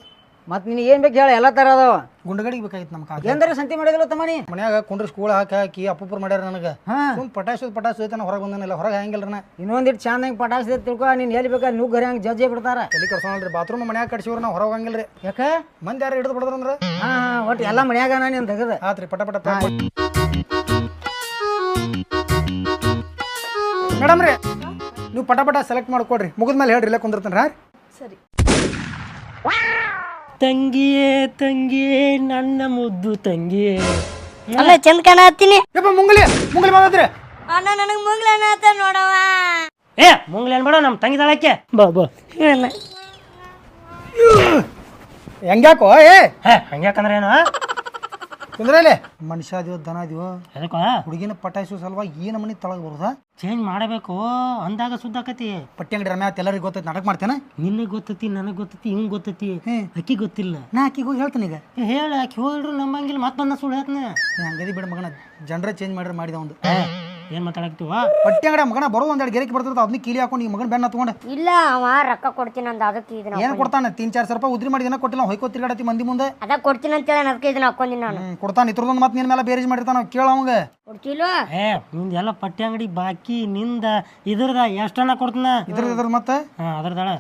ಮತ್ ನಿನಗೆ ಏನ್ ಬೇಕು ಹೇಳ ಎಲ್ಲ ತರ ಅದಾವ. ಗುಂಡಗಡಿಗೆ ಬೇಕಾಗಿತ್ತು ನಮ್ಮ ಕಾಕ. ಎಂದರೆ ಸಂತಿ ಮಾಡಿದಿಲ್ಲ ತಮ್ಮನಿ? ಮನ್ಯಾಗ ಕುಂಡ್ರ ಸ್ಕೂಲ್ ಹಾಕಿ ಹಾಕಿ ಅಪ್ಪುಪ್ಪರು ಮಾಡ್ಯಾರ ನನಗೆ. ಹಾ. ಸುಮ್ ಪಟಾಸು ಪಟಾಸು ಐತನ ಹೊರಗೆ ಬಂದನಿಲ್ಲ ಹೊರಗೆ ಹಂಗಿಲ್ರಿ ನಾ. ಇನ್ನೊಂದಿಟ್ಟು ಚಂದಂಗೆ ತಿಳ್ಕೋ ತಿಳ್ಕೊ ನೀನು ಎಲ್ಲಿ ಬೇಕಾ ನೀವು ಗರಿ ಹಂಗೆ ಜಜ್ಜೆ ಬಿಡ್ತಾರ? ತಲೆ ರೀ ಬಾತ್ರೂಮ್ ಮನ್ಯಾಗ ಕಟ್ಸಿವ್ರಿ ನಾವು ಹೊರಗೆ ಹಂಗಿಲ್ರಿ ಯಾಕ? ಮಂದಿ ಯಾರು ಹಿಡಿದು ಬಿಡದ್ರಂದ್ರೆ ಅಂದ್ರೆ? ಹಾಂ ಒಟ್ಟು ಎಲ್ಲ ಮನ್ಯಾಗ ನೀನು ತೆಗದ. ಆತ್ರಿ ಪಟ ಪಟ ಮೇಡಮ್ ರೀ ನೀವು ಪಟ ಪಟ ಸೆಲೆಕ್ಟ್ ಮಾಡ್ಕೊಡ್ರಿ. ಮುಗಿದ್ಮೇಲೆ ಹೇಳ್ರಿ ಇಲ್ಲೇ ಕುಂದಿರ್ತಾನೆ. ರೀ? ಸರಿ. ತಂಗಿಯೇ ತಂಗಿಯೇ ನನ್ನ ಮುದ್ದು ತಂಗಿಯೇ. ಅಲ್ಲ ಚಂದ ಕಾಣತ್ತೀನಿ. ಯಪ್ಪ ಮುಂಗಲಿ ಮುಂಗಲಿ ಮಾತಾಡ್ರಿ ಅಣ್ಣ ನನಗೆ ಮುಂಗ್ಲನ ಆತ ನೋಡವ ಏ ಮುಂಗ್ಲಿ ಅನ್ಬೇಡ ನಮ್ಮ ತಂಗಿ ತಾಳಕ್ಕೆ. ಬಾ ಬಾ. ಹೆಂಗ್ಯಾಕೋ ಏ? ಹೇ ಹಂಗ್ಯಾಕಂದ್ರೆ ಏನು ಕುಂದ್ರಲ್ಲಿ ಮನುಷ್ಯ ಅದೀವ ದನ ಅದೀವ ಅದಕ್ಕ ಹುಡುಗಿನ ಪಟಾಯಿಸೋ ಸಲುವಾಗಿ ಏನ ಮನೆ ತಳಗ್ ಬರುದ? ಚೇಂಜ್ ಮಾಡಬೇಕು. ಅಂದಾಗ ಸುದ್ದಾಕತಿ ಪಟ್ಟಿ ಅಂಗಡಿ ರಮ್ಯಾ ಎಲ್ಲರಿಗೂ ಗೊತ್ತೈತಿ ನಾಟಕ ಮಾಡ್ತೇನೆ? ನಿನಗೆ ಗೊತ್ತೈತಿ ನನಗೆ ಗೊತ್ತೈತಿ ಹಿಂಗೆ ಗೊತ್ತೈತಿ. ಅಕ್ಕಿ ಗೊತ್ತಿಲ್ಲ. ನಾ ಆಕಿಗೆ ಹೋಗಿ ಹೇಳ್ತೀನಿ ಈಗ. ಹೇಳ ಆಕಿ ಹೋಗ್ರು ನಮ್ಮಂಗಿಲ್ಲ ಮತ್ತೆ ಬಂದ ಸುಳ್ಳು ಹೇಳ್ತಾನೆ. ಹಂಗದಿ ಬಿಡ ಮಗನ. ಜನರ ಚೇಂಜ್ ಮಾಡ್ರೆ ಮಾಡಿದ ಒಂದು. ಏನು ಮಾತಾಡಕ್ತಿವ ಪಟ್ಟಿ ಅಂಗಡಿ ಮಗನ ಬರೋ ಒಂದೆರಡು ಗೆರೆಕ್ ಬರ್ತಿರ್ತಾವ ಅದನ್ನ ಕೀಲಿ ಹಾಕೊಂಡು ಈ ಮಗನ ಬೆನ್ನ ಹತ್ಕೊಂಡು. ಇಲ್ಲ ಅವ ರೊಕ್ಕ ಕೊಡ್ತೀನಿ ಅಂದ ಅದಕ್ಕೆ ಇದನ್ನ ಏನು ಕೊಡ್ತಾನೆ? ತೀನ್ ಚಾರ್ ಸಾವಿರ ರೂಪಾಯಿ ಉದ್ರಿ ಮಾಡಿ ದಿನ ಕೊಟ್ಟಿಲ್ಲ ಹೊಯ್ಕೋ ತಿರ್ಗಾಡತಿ ಮಂದಿ ಮುಂದೆ. ಅದ ಕೊಡ್ತೀನಿ ಅಂತೇಳಿ ಅದಕ್ಕೆ ಇದನ್ನ ಹಾಕೊಂಡಿನಿ ನಾನು. ಹ್ಮ್, ಕೊಡ್ತಾನೆ. ಇತ್ರದೊಂದು ಮತ್ತೆ ನಿನ್ನ ಮೇಲೆ ಬೇರೇಜ್ ಮಾಡಿರ್ತಾನ ಕೇಳ ಅವಂಗ. ಕೊಡ್ತಿಲ್ಲ ಏ ನಿಂದ ಎಲ್ಲ ಪಟ್ಟಿ ಅಂಗಡಿ ಬಾಕಿ ನಿಂದ ಇದ್ರದ ಎಷ್ಟನ್ನ ಕೊಡ್ತನ? ಇದ್ರ ಇದ್ರ ಮತ್ತೆ? ಹಾ ಅದ್ರದಾಳ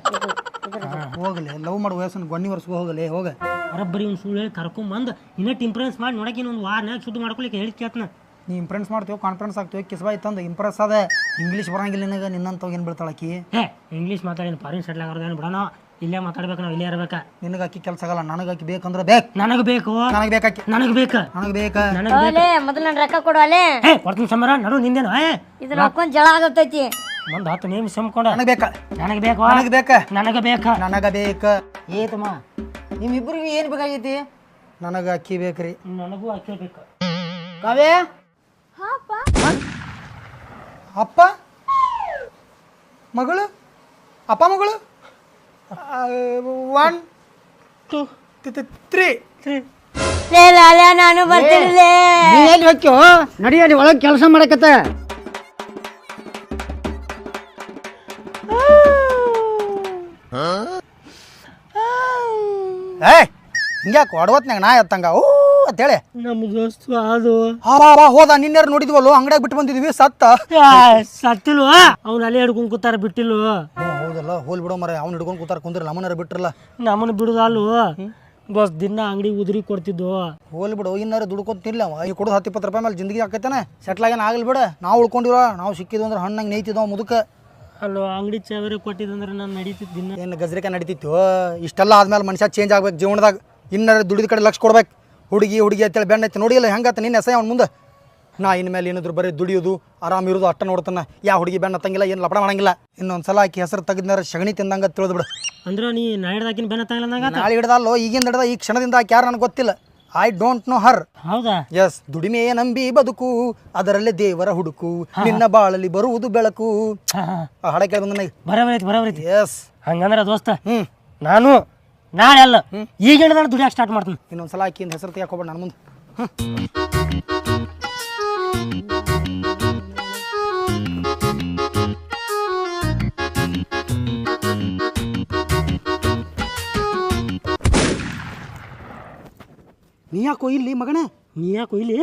ಹೋಗಲಿ ಲವ್ ಮಾಡೋ ವಯಸ್ಸನ್ನು ಗೊನ್ನಿ ವರ್ಷಗೂ ಹೋಗಲಿ ಹೋಗ. ಬರೋಬ್ಬರಿ ಒಂದು ಸುಳ್ಳು ಹೇಳಿ ಕರ್ಕೊಂಬಂದು ಇನ್ನೂ ಇಂಪ್ರೆನ್ಸ್ ಮಾಡಿ ನೋಡಕ್ಕೆ ಇನ್ನೊಂದು ವಾರನ್ಯಾಗ ಶುದ್ಧ ಮಾಡ್ಕೊಳಿಕ್ಕೆ ಹೇಳಿ ಕೇಳ್ತಾನ. ನೀ ಇಂಪ್ರೆನ್ಸ್ ಮಾಡ್ತೀವಿ ಕಾನ್ಫಿಡೆನ್ಸ್ ಆಗ್ತೀವಿ ಕಿಸ್ಬಾಯ್ ತಂದು ಇಂಪ್ರೆಸ್ ಅದ ಇಂಗ್ಲೀಷ್ ಬರಂಗಿಲ್ಲ ನಿನಗೆ ನಿನ್ನಂತ ಏನು ಬಿಡ್ತಾಳೆ ಅಕ್ಕಿ? ಇಂಗ್ಲೀಷ್ ಮಾತಾಡಿನ ಫಾರಿನ್ ಸೆಟ್ಲ್ ಏನು ಬಿಡೋಣ? ಇಲ್ಲೇ ಮಾತಾಡ್ಬೇಕು ನಾವು ಇಲ್ಲೇ ಇರ್ಬೇಕ. ನಿನಗೆ ಅಕ್ಕಿ ಕೆಲಸ ಆಗಲ್ಲ ನನಗೆ ಅಕ್ಕಿ ಬೇಕಂದ್ರೆ ಬೇಕು. ನನಗೆ ಬೇಕು. ನನಗೆ ಬೇಕಾಕಿ ನನಗೆ ಬೇಕು. ನನಗೆ ಬೇಕ. ನನಗೆ ಅಲ್ಲೇ ಮೊದಲು ನನ್ನ ರೊಕ್ಕ ಕೊಡು ಅಲ್ಲೇ. ಏ ಕೊಡ್ತೀನಿ ಸಮರ ನಡು ನಿಂದೇನು ಏ ಇದನ್ನ ರೊಕ್ಕೊಂದು ಜಳ ಆಗತ್ತೈತಿ. ಒಂದು ಹತ್ತು ನಿಮಿಷ ಸಂಬ್ಕೊಂಡ ನನಗೆ ಬೇಕ? ನನಗೆ ಬೇಕು. ನನಗೆ ಬೇಕ? ನನಗೆ ಬೇಕು. ನನಗೆ ಬೇಕ. ಏತಮ್ಮ ತಮ್ಮ. ನಿಮ್ಮಿಬ್ಬರಿಗೆ ಏನು ಬೇಕಾಗೈತಿ? ನನಗೆ ಅಕ್ಕಿ ಬೇಕ್ರಿ. ನನಗೂ ಅಕ್ಕಿ ಬೇಕು. ಕಾವ್ಯ? ಅಪ್ಪ? ಮಗಳು? ಅಪ್ಪ ಮಗಳು? ಒನ್ ಟು ತ್ರೀ ಲೇ ಲಾಲೆ ನಾನು ಎಲ್ಲಿ ಹೋಗ್ಯೋ ನಡಿ ಅಲ್ಲಿ ಒಳಗೆ ಕೆಲಸ ಮಾಡಕತ್ತ. ಏ ಹಿಂಗ್ಯಾಕೆ ಹೊಡವತ್ನಾಗ ನಾ ಎತ್ತಂಗ? ಓ ಅಂತೇಳಿ ನಮ್ಮ ದೋಸ್ತು ಅದು. ಹಾ ಹೋದ ನಿನ್ನೆ ನೋಡಿದ್ವಲ್ಲ? ಅಂಗಡಿಯಾಗ ಬಿಟ್ಟು ಬಂದಿದ್ವಿ ಸತ್ತ. ಸತ್ತಿಲ್ವ? ಅವ್ನ ಅಲ್ಲೇ ಹಿಡ್ಕೊಂಡ್ ಕೂತಾರ ಬಿಟ್ಟಿಲ್ವ? ಹೌದಲ್ಲ ಹೋಲ್ ಬಿಡೋ ಮರ ಅವ್ನು ಹಿಡ್ಕೊಂಡ್ ಕೂತಾರ ಕುಂದ್ರ ನಮ್ಮನಾರ ಬಿಟ್ರಲ್ಲ. ನಮ್ಮನ್ನ ಬಿಡುದಲ್ವ? ಬಸ್ ದಿನ ಅಂಗಡಿ ಉದ್ರಿ ಕೊಡ್ತಿದ್ವು. ಹೋಲ್ ಬಿಡು ಇನ್ನಾರು ದುಡ್ಕೊತಿರ್ಲಿ ಅವ. ಈ ಕೊಡೋದು ಹತ್ತು ಇಪ್ಪತ್ತು ರೂಪಾಯಿ ಮೇಲೆ ಜಿಂದಗಿ ಹಾಕೈತಾನೆ ಸೆಟ್ಲ್ ಆಗ್ಯಾನ ಆಗಲಿ ಬಿಡ. ನಾವು ಉಳ್ಕೊಂಡಿರೋ ನಾವು ಸಿಕ್ಕಿದ್ವು ಅಂದ್ರೆ ಹಣ್ಣಂಗೆ ನೇಯ್ತಿದ್ವು ಮುದುಕ. ಅಲ್ಲೋ ಅಂಗಡಿ ಚಾವರಿ ಕೊಟ್ಟಿದ್ರೆ ನಾನು ನಡೀತಿದ್ದು ದಿನ. ಏನು ಗಜ್ರಿಕೆ ನಡೀತಿತ್ತು? ಇಷ್ಟೆಲ್ಲ ಆದ್ಮೇಲೆ ಮನುಷ್ಯ ಚೇಂಜ್ ಆಗ್ಬೇಕು ಜೀವನದಾಗ. ಇನ್ನಾರು ದುಡಿದ ಕಡೆ ಲಕ್ಷ ಕೊಡ್ಬೇಕು. ಹುಡುಗಿ ಹುಡುಗಿ ಅಂತೇಳಿ ಬೆಣ್ಣ ಐತಿ ನೋಡಿಲ್ಲ ಹೆಂಗತ್ತ ನಿನ್ನ ಎಸೆ ಅವ್ನ ಮುಂದೆ? ನಾ ಇನ್ಮೇಲೆ ಏನಿದ್ರು ಬರೀ ದುಡಿಯೋದು ಆರಾಮ ಇರೋದು ಅಟ್ಟ ನೋಡ್ತಾನ. ಯಾ ಹುಡುಗಿ ಬೆಣ್ಣ ತಂಗಿಲ್ಲ ಏನು ಲಪಡ ಮಾಡಂಗಿಲ್ಲ. ಇನ್ನೊಂದು ಸಲ ಆಕಿ ಹೆಸರು ತೆಗೆದ್ನಾರ ಸಗಣಿ ತಿಂದಂಗ ತಿಳಿದು ಬಿಡು ಅಂದ್ರೆ ನೀ ನಾಡ್ದಾಕಿನ ಬೆನ್ನ ತಂಗಿಲ್ಲ ನಾಳೆ ಹಿಡ್ದಲ್ಲೋ ಈಗಿಂದ ಹಿಡ್ದ ಈ ಕ್ಷಣದಿಂದ ಆಕೆ ಯಾರು ನನಗೆ ಗೊತ್ತಿಲ್ಲ. ಐ ಡೋಂಟ್ ನೋ ಹರ್ ಹೌದಾ? ಎಸ್ ದುಡಿಮೆಯ ನಂಬಿ ಬದುಕು ಅದರಲ್ಲೇ ದೇವರ ಹುಡುಕು ನಿನ್ನ ಬಾಳಲ್ಲಿ ಬರುವುದು ಬೆಳಕು. ಹಾಡ ಕೇಳಿ ಬಂದ ಬರಬರೈತಿ ಬರಬರೈತಿ. ಎಸ್ ಹಂಗಂದ್ರೆ ದೋಸ್ತ ಹ್ಞೂ ನಾನು ನಾಳೆ ಅಲ್ಲ. ಈಗ ಹೇಳಿದ್ರೆ ದುಡಿಯಕ್ ಸ್ಟಾರ್ಟ್ ಮಾಡ್ತೀನಿ. ಇನ್ನೊಂದ್ಸಲ ಆಕಿಯಿಂದ ಹೆಸರು ತೆಗೆಯಕ್ಕೆ ಹೋಗ್ಬೇಡ ನನ್ನ ಮುಂದೆ. ನೀ ಯಾಕೋ ಇಲ್ಲಿ ಮಗಣ ನೀ ಯಾಕೋ ಇಲ್ಲಿ?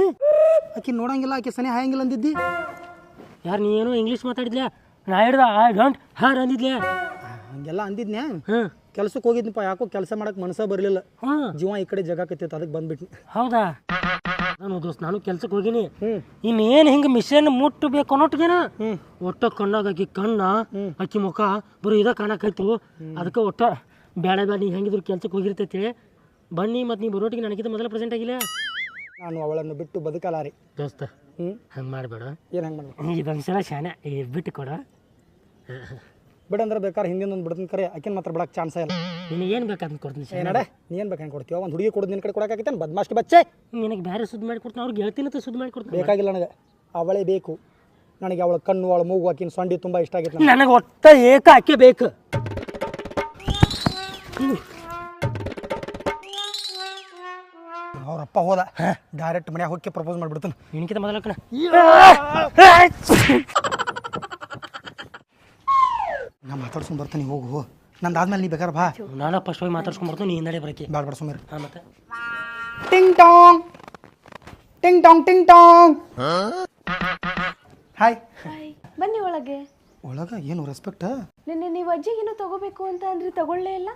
ಆಕಿ ನೋಡಂಗಿಲ್ಲ ಆಕೆ ಸನಿ ಹಾಯಂಗಿಲ್ಲ ಅಂದಿದ್ದಿ. ಯಾರು ನೀ ಏನೋ ಇಂಗ್ಲೀಷ್ ಮಾತಾಡಿದ್ಲೆ? ನಾ ಹಿಡ್ದ ಐ ಡೋಂಟ್ ಹಾರ್ ಅಂದಿದ್ಲೆ. ಹಂಗೆಲ್ಲ ಅಂದಿದ್ನ್ಯಾ? ಹ್ಮ್. ಕೆಲ್ಸಕ್ಕೆ ಹೋಗಿದ್ನಪ್ಪ ಯಾಕೋ ಕೆಲಸ ಮಾಡಕ್ಕೆ ಮನಸ್ಸ ಬರಲಿಲ್ಲ. ಹಾಂ ಜೀವ ಈ ಕಡೆ ಜಗಾಕತ್ತಿತ್ತು ಅದಕ್ಕೆ ಬಂದ್ಬಿಟ್ಟು ಹೌದಾ? ನಾನು ದೋಸ್ತ ನಾನು ಕೆಲ್ಸಕ್ಕೆ ಹೋಗಿನಿ. ಇನ್ನೇನು ಹಿಂಗೆ ಮಿಷನ್ ಮುಟ್ಟಬೇಕು ಅನ್ನೋಟ್ಗೇನ? ಒಟ್ಟ ಕಣ್ಣಾಗ ಆಕಿ ಕಣ್ಣ ಅಕ್ಕಿ ಮುಖ ಬರು ಇದ ಕಾಣಕೈತು. ಅದಕ್ಕೆ ಒಟ್ಟ ಬೇಡ ಬೇಡ ನೀ ಹೆಂಗಿದ್ರು ಕೆಲ್ಸಕ್ಕೆ ಹೋಗಿರ್ತೈತಿ. ಬನ್ನಿ ಮತ್ತು ನೀ ಬರೋಟಿಗೆ ನನಗಿಂತ ಮೊದಲ ಪ್ರೆಸೆಂಟ್ ಆಗಿಲ್ಲ? ನಾನು ಅವಳನ್ನು ಬಿಟ್ಟು ಬದುಕಲಾರಿ ದೋಸ್ತ ಹಂಗೆ ಮಾಡಬೇಡ. ಏನು ಹಂಗೆ ಮಾಡ್ಬೇಕು? ಇದೊಂದು ಸಲ ಶಾನೆ ಬಿಟ್ಟು ಕೊಡ. ಬಿಡಂದ್ರೆ ಬೇಕಾದ್ರೆ ಹಿಂದಿನ ಒಂದು ಬಿಡ್ತೀನಿ ಕರೆ ಆಕಿನ ಮಾತ್ರ ಬಿಡಕ್ಕೆ ಚಾನ್ಸ್ ಇಲ್ಲ. ನಿನಗೆ ಏನು ಬೇಕಾದಂತ ಕೊಡ್ತೀನಿ ಏ ಶಾನೆ ನಡೆ ನೀ ಏನು ಬೇಕು ಹೆಂಗೆ ಕೊಡ್ತೀವ ಒಂದು ಹುಡುಗಿ ಕೊಡೋದು ನಿನ್ ಕಡೆ ಕೊಡೋಕ್ಕಾಗೈತೆ ಬದ್ಮಾಷ್ಟಿ ಬಚ್ಚೆ. ನಿನಗೆ ಬೇರೆ ಸುದ್ದಿ ಮಾಡಿ ಕೊಡ್ತೀನಿ ಅವ್ರಿಗೆ ಹೇಳ್ತೀನಿ ಸುದ್ದಿ ಮಾಡಿ ಕೊಡ್ತೀನಿ. ಬೇಕಾಗಿಲ್ಲ ನನಗೆ. ಅವಳೇ ಬೇಕು. ನನಗೆ ಅವಳ ಕಣ್ಣು ಅವಳ ಮೂಗು ಆಕಿನ ಸೊಂಡಿ ತುಂಬ ಇಷ್ಟ ಆಗಿತ್ತು ನನಗೆ. ನನಗೆ ಒಟ್ಟ ಏಕ ಆಕೆ ಬೇಕು. ಅವ್ರಪ್ಪ ಹೋದ. ಡೈರೆಕ್ಟ್ ಮನೆಯಾಗ ಹೋಗಿ ಪ್ರಪೋಸ್ ಮಾಡಿಬಿಡ್ತಾನೆ. ನಿನಕಿಂತ ಮೊದಲ ಕಣ ನಾ ಮಾತಾಡ್ಸ್ಕೊಂಡು ಬರ್ತೀನಿ ಹೋಗು ಹೋ. ನಂದಾದ್ಮೇಲೆ ನೀ ಬೇಕಾರ ಬಾ. ನಾನು ಫಸ್ಟ್ ಹೋಗಿ ಮಾತಾಡ್ಸ್ಕೊಂಡ್ ಬರ್ತೀನಿ ನೀ ಹಿಂದಡೆ ಬರಕ್ಕೆ ಬ್ಯಾಡ ಬೇಡ ಸುಮ್ಮನೆ ಹಾಂ ಮತ್ತೆ? ಟಿಂಗ್ ಟಾಂಗ್. ಟಿಂಗ್ ಟಾಂಗ್ ಟಿಂಗ್ ಟಾಂಗ್. ಹಾಯ್. ಬನ್ನಿ ಒಳಗೆ. ಒಳಗ ಏನು ರೆಸ್ಪೆಕ್ಟ್ ನಿನ್ನೆ ನೀವು ಏನು ತಗೋಬೇಕು ಅಂತ ಅಂದ್ರೆ ತಗೊಳ್ಳೇ ಇಲ್ಲ?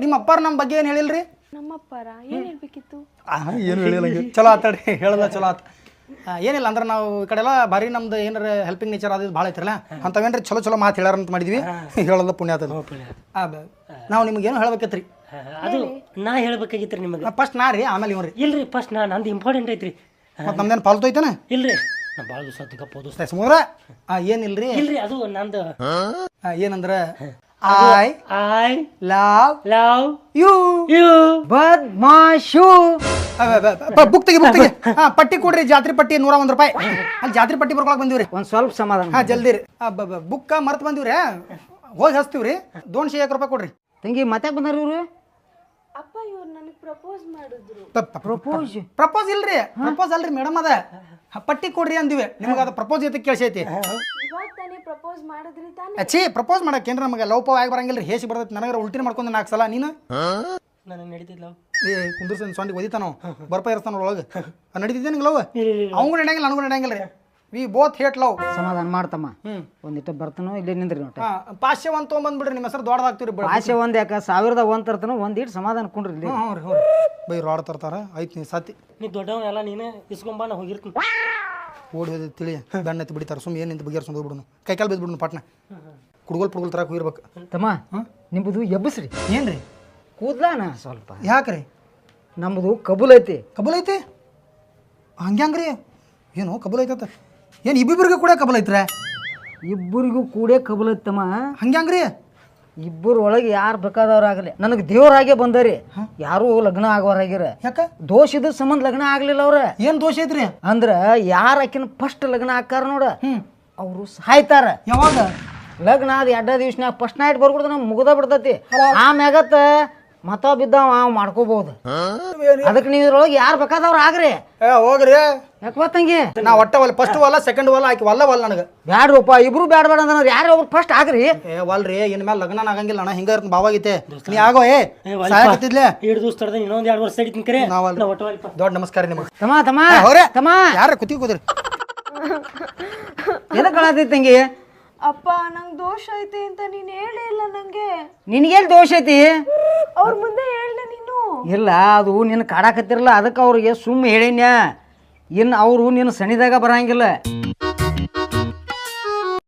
ನಿಮ್ಮ ಅಪ್ಪಾರ ನಮ್ಮ ಬಗ್ಗೆ ಏನು ಹೇಳಿಲ್ರಿ? ನಮ್ಮಪ್ಪರ? ಏನು ಹೇಳ್ಬೇಕಿತ್ತು? ಏನು ಹೇಳಿಲ್ಲ ಚಲೋ ಆತಾಡಿ ಹೇಳಲ್ಲ ಚಲೋ ಆತ. ಏನಿಲ್ಲ ಅಂದ್ರೆ ನಾವು ಈ ಕಡೆ ಎಲ್ಲ ಭಾರಿ ನಮ್ದು ಏನಾರ ಹೆಲ್ಪಿಂಗ್ ನೇಚರ್ ಅದು ಭಾಳ ಐತ್ರಲ್ಲ? ಅಂಥವೇನ್ರಿ ಚಲೋ ಚಲೋ ಮಾತು ಹೇಳಾರ ಅಂತ ಮಾಡಿದ್ವಿ. [LAUGHS] ಹೇಳಲ್ಲ ಪುಣ್ಯ ಆತದ. ನಾವು ನಿಮ್ಗೆ ಏನು ಹೇಳ್ಬೇಕೈತ್ರಿ? ಅದು ನಾ ಹೇಳ್ಬೇಕಾಗಿತ್ರಿ ನಿಮಗೆ. ಫಸ್ಟ್ ನಾ ರೀ ಆಮೇಲೆ ಇವ್ರಿ ಇಲ್ರಿ ಫಸ್ಟ್ ನಾ ನಂದು ಇಂಪಾರ್ಟೆಂಟ್ ಐತ್ರಿ. ಮತ್ತೆ ನಮ್ದೇನು ಪಾಲ್ತು ಐತೇನ? ಇಲ್ರಿ. ನಾ ಭಾಳ ದಿವಸ ಆ ಏನಿಲ್ರಿ? ಇಲ್ರಿ ಅದು ನಂದು ಏನಂದ್ರೆ? I I love love you you ಬದ್ಮಾಶು. Book ತೆಗಿ ಬುಕ್ ತೆಗಿ. ಹಾ ಪಟ್ಟಿ ಕೊಡ್ರಿ ಜಾತ್ರೆ ಪಟ್ಟಿ ನೂರ ಒಂದು ರೂಪಾಯಿ ಅಲ್ಲಿ ಜಾತ್ರೆ ಪಟ್ಟಿ ಬರ್ಕೊಳಕ್ ಬಂದಿವ್ರಿ. ಒಂದ್ ಸ್ವಲ್ಪ ಸಮಾಧಾನ ಹಾ ಜಲ್ದಿ ರೀ ಬುಕ್ ಮರ್ತ್ ಬಂದಿವ್ರಿ ಹೋಗಿ ಹಚ್ತೀವ್ರಿ. ದೋನ್ಶೆ ಏಕ್ ರೂಪಾಯಿ ಕೊಡ್ರಿ. ತಂಗಿ ಮತ್ತೆ ಬಂದಾರ ಇವ್ರು? ಅಪ್ಪ ಇವ್ರು ನನಗೆ ಪ್ರಪೋಸ್ ಮಾಡಿದ್ರು. ಪ್ರಪೋಸ್ ಪ್ರಪೋಸ್ ಇಲ್ರಿ. ಪ್ರಪೋಸ್ ಅಲ್ರಿ ಮೇಡಮ್ ಅದ. ಪಟ್ಟಿ ಕೊಡ್ರಿ ಅಂದಿವೆ. ನಿಮಗೆ ಅದು ಪ್ರಪೋಸ್ ಜೊತೆ ಕೇಳಿಸೈತಿ. ಪ್ರಪೋಸ್ ಮಾಡಿದ್ರಿ ತಾನೇ? ಅಚ್ಚಿ ಪ್ರಪೋಸ್ ಮಾಡಕ್ ಏನ್ರ ನಮಗೆ ಲವ್ ಪವ್ ಆಗಿ ಬರಂಗಿಲ್ಲ ಹೇಸಿ ಬರ್ತೈತಿ. ನನಗರ ಉಲ್ಟಿನ ಮಾಡ್ಕೊಂಡು ನಾಲ್ಕು ಸಲ ನೀನು? ನನಗೆ ನಡೀತಿದ್ಲ ಏ ಕುಂದ್ರಸನ್ ಸೊಂಡಿ ಒದಿತಾನೋ? ಬರ್ಪ ಇರ್ತಾನ ಒಳಗೆ? ನಡೀತಿದ್ದೆ ನಿಂಗೆ ಲವ್? ಅವಂಗೂ ನಡೆಯಂಗಿಲ್ಲ ನನಗೂ ನಡೆಯಂಗಿಲ್ಲ ರೀ. ವಿ ಬೋತ್ ಹೇಟ್ ಲವ್ ಸಮಾಧಾನ ಮಾಡ್ತಮ್ಮ. ಒಂದಿಟ್ಟು ಬರ್ತಾನೋ ಇಲ್ಲಿ ನಿಂದ್ರಿ ನೋಟ ಹಾಂ ಪಾಶ್ಯ ಒಂದು ತೊಗೊಂಬಂದ್ಬಿಡ್ರಿ ನಿಮ್ಮ ಹೆಸರು ದೊಡ್ಡದಾಗ್ತೀರಿ ಬಿಡ. ಆಸೆ ಒಂದ್ ಯಾಕ? ಸಾವಿರದ ಒಂದ್ ತರ್ತಾನೋ ಒಂದಿಟ್ಟು ಸಮಾಧಾನ ಕುಂಡ್ರಿ ಇಲ್ಲಿ. ಹ್ಞೂ ರೀ ಹ್ಞೂ ಬೈ ರೋಡ್ ತರ್ತಾರ. ಆಯ್ತು ನೀ ಸತಿ ನೀ ದೊಡ್ಡವ ಎಲ್ಲ ನೀನೇ ಇಸ್ಕೊಂಬ ನಾ ಹೋಗಿರ್ತೀನಿ. ಓಡಿ ಹೋದ ತಿಳಿ ಬೆಣ್ಣ ಎತ್ತಿ ಬಿಡಿತಾರೆ. ಸುಮ್ಮನೆ ಏನು ನಿಂತು ಬಗೆಹರ್ಸ್ಕೊಂಡು ಹೋಗ್ಬಿಡುನು. ಕೈ ಕಾಲು ಬಿದ್ಬಿಡುನು ಪಟ್ನ. ಕುಡ್ಗೋಲ್ ಪುಡ್ಗೋಲ್ ತರಕ್ಕೆ ಹೋಗಿರ್ಬೇಕು. ತಮ್ಮ ನಿಂಬುದು ಎಬ್ಬಸ್ರಿ. ಏನ್ರಿ? ರೀ ಕೂದ್ಲಾನ ಸ್ವಲ್ಪ. ಯಾಕ್ರಿ? ನಮ್ಮದು ಕಬೂಲ್ ಐತಿ. ಕಬಲ್ ಐತಿ? ಹಂಗ್ಯಾಂಗ್ರಿ? ಏನು ಕಬಲ್ ಐತತ್ತ ಏನು ಇಬ್ಬಿಬ್ರಿಗೆ ಕೂಡ ಕಬಲ್ ಐತ್ರೆ? ಇಬ್ಬರಿಗೂ ಕೂಡ ಕಬೂಲ್ ಐತಮ್ಮ ತಮ್ಮ. ಹಂಗ್ಯಾಂಗ್ರಿ? ಇಬ್ಬರ ಒಳಗೆ ಯಾರು ಬೇಕಾದವ್ರಾಗಲಿ ನನಗೆ ದೇವರಾಗೆ ಬಂದರಿ. ಯಾರೂ ಲಗ್ನ ಆಗೋರಾಗಿರ ಯಾಕ? ದೋಷ ಇದ್ದ ಸಂಬಂಧ ಲಗ್ನ ಆಗ್ಲಿಲ್ಲ ಅವ್ರ. ಏನು ದೋಷ ಐತ್ರಿ? ಅಂದ್ರ ಯಾರ ಆಕಿನ ಫಸ್ಟ್ ಲಗ್ನ ಹಾಕಾರ ನೋಡ. ಅವರು ಸಾಯ್ತಾರ. ಯಾವಾಗ? ಲಗ್ನ ಅದು ಎರಡ ದಿವ್ಸನ್ಯಾಗ ಫಸ್ಟ್ ನೈಟ್ ಬರ್ಬಿಡ್ದು ನಮ್ಗೆ ಮುಗ್ದ ಬಿಡ್ತತಿ. ಆಮ್ಯಾಗತ್ತ ಮತ ಬಿದ್ದಾವ ಅವ್ ಮಾಡ್ಕೋಬಹುದು. ಅದಕ್ಕೆ ನೀವು ಇದ್ರೊಳಗೆ ಯಾರು ಬೇಕಾದವ್ರು ಆಗ್ರಿ. ಏ ಹೋಗ್ರಿ. ಯಾಕೆ ಗೊತ್ತಂಗಿ ನಾ ಒಟ್ಟ ಒಲ್ಲ ಫಸ್ಟ್ ವಲ್ಲ ಸೆಕೆಂಡ್ ವಲ್ಲ ಆಕಿ ವಲ್ಲ ವಲ್ಲ ನನಗೆ. ಬ್ಯಾಡ್ರಪ್ಪ ಇಬ್ರು ಬ್ಯಾಡ ಬೇಡ ಅಂದ್ರೆ ಯಾರು ಒಬ್ರು ಫಸ್ಟ್ ಆಗ್ರಿ. ಏ ವಲ್ರಿ ಇನ್ ಮೇಲೆ ಲಗ್ನ ಆಗಂಗಿಲ್ಲ ಅಣ್ಣ ಹಿಂಗ ಭಾವ ಭಾವಾಗೈತೆ ನೀ ಆಗೋ ಏ ಸಾಯಕತ್ತಿದ್ಲೆ ಎರಡು ದಿವಸ ತಡದ ಇನ್ನೊಂದು ಎರಡು ವರ್ಷ ಹಿಡಿತೀನಿ ಕರೆ. ನಾವಲ್ಲ. ದೊಡ್ಡ ನಮಸ್ಕಾರ ನಿಮಗೆ. ತಮ್ಮ ತಮ್ಮ ಅವ್ರೆ ತಮ್ಮ. ಯಾರ ಕುತ್ತಿ ಕೂದ್ರಿ? ಎದಕ್ಕೆ ಕಳತಿ ತಂಗಿ? ಅಪ್ಪ ನಂಗೆ ದೋಷ ಐತೆ ಅಂತ ನೀನು ಹೇಳೇ ಇಲ್ಲ ನಂಗೆ. ನಿನಗೇನು ದೋಷ ಐತಿ? ಅವ್ರ ಮುಂದೆ ಹೇಳ್ದೆ ನೀನು. ಇಲ್ಲ ಅದು ನಿನ್ನ ಕಾಡಾಕತ್ತಿರಲ್ಲ ಅದಕ್ಕೆ ಅವ್ರಿಗೆ ಸುಮ್ಮ ಹೇಳಿನ್ಯಾ. ಇನ್ನು ಅವರು ನಿನ್ನ ಸನಿದಾಗ ಬರಂಗಿಲ್ಲ.